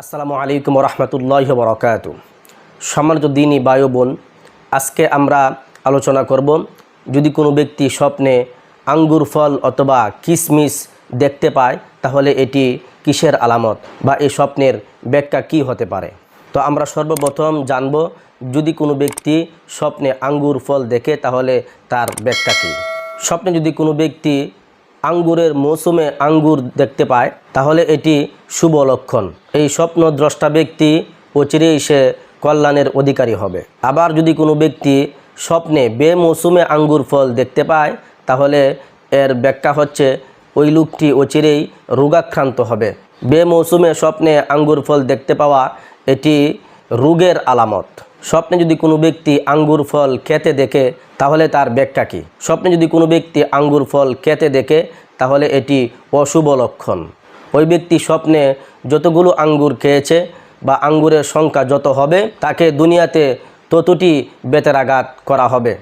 আসসালামু আলাইকুম রহমতুল্লাহ বরকাত সম্মানিত দিনী বায়ু বোন, আজকে আমরা আলোচনা করব যদি কোনো ব্যক্তি স্বপ্নে আঙ্গুর ফল অথবা কিসমিস দেখতে পায়, তাহলে এটি কিসের আলামত বা এই স্বপ্নের ব্যাখ্যা কি হতে পারে? তো আমরা সর্বপ্রথম জানব যদি কোনো ব্যক্তি স্বপ্নে আঙ্গুর ফল দেখে, তাহলে তার ব্যাখ্যা কী? স্বপ্নে যদি কোনো ব্যক্তি আঙ্গুরের মৌসুমে আঙ্গুর দেখতে পায়, তাহলে এটি শুভ লক্ষণ। এই স্বপ্ন দ্রষ্টা ব্যক্তি অচিরেই সে কল্যাণের অধিকারী হবে। আবার যদি কোনো ব্যক্তি স্বপ্নে বেমৌসুমে আঙ্গুর ফল দেখতে পায়, তাহলে এর ব্যাখ্যা হচ্ছে, ওই লোকটি অচিরেই রোগাক্রান্ত হবে। বেমৌসুমে স্বপ্নে আঙ্গুর ফল দেখতে পাওয়া, এটি রোগের আলামত। স্বপ্নে যদি কোনো ব্যক্তি আঙ্গুর ফল খেতে দেখে, তাহলে তার ব্যাখ্যা কী? স্বপ্নে যদি কোনো ব্যক্তি আঙ্গুর ফল খেতে দেখে, তাহলে এটি অশুভ লক্ষণ। ওই ব্যক্তি স্বপ্নে যতগুলো আঙ্গুর খেয়েছে বা আঙ্গুরের সংখ্যা যত হবে, তাকে দুনিয়াতে ততটি বেতেরাঘাত করা হবে।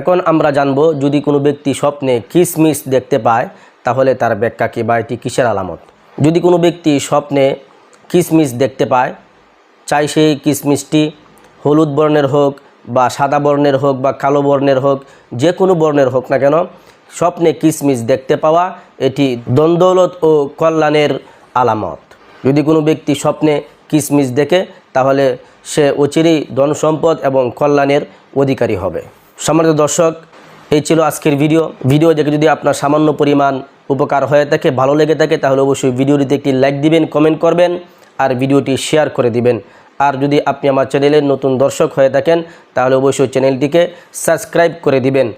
এখন আমরা জানব, যদি কোনো ব্যক্তি স্বপ্নে কিসমিস দেখতে পায়, তাহলে তার ব্যাখ্যা কী বা এটি কিসের আলামত? যদি কোনো ব্যক্তি স্বপ্নে কিসমিস দেখতে পায়, চাই সেই কিসমিসটি হলুদ বর্ণের হোক বা সাদা বর্ণের হোক বা কালো বর্ণের হোক, যে কোনো বর্ণের হোক না কেন, স্বপ্নে কিসমিস দেখতে পাওয়া এটি দ্বন্দ্বলত ও কল্যাণের আলামত। যদি কোনো ব্যক্তি স্বপ্নে কিসমিস দেখে, তাহলে সে অচিরেই ধন সম্পদ এবং কল্যাণের অধিকারী হবে। সম্মানিত দর্শক, এই ছিল আজকের ভিডিও। ভিডিও দেখে যদি আপনার সামান্য পরিমাণ উপকার হয়ে থাকে, ভালো লেগে থাকে, তাহলে অবশ্যই ভিডিওটিতে একটি লাইক দিবেন, কমেন্ট করবেন, আর ভিডিওটি শেয়ার করে দিবেন। আর যদি আপনি আমার চ্যানেলের নতুন দর্শক হয়ে থাকেন, তাহলে অবশ্যই চ্যানেলটিকে সাবস্ক্রাইব করে দিবেন।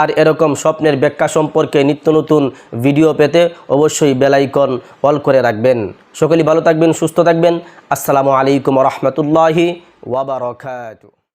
আর এরকম স্বপ্নের ব্যাখ্যা সম্পর্কে নিত্য নতুন ভিডিও পেতে অবশ্যই বেলাইকন অল করে রাখবেন। সকলেই ভালো থাকবেন, সুস্থ থাকবেন। আসসালামু আলাইকুম রহমতুল্লাহি ওয়াবারকাতু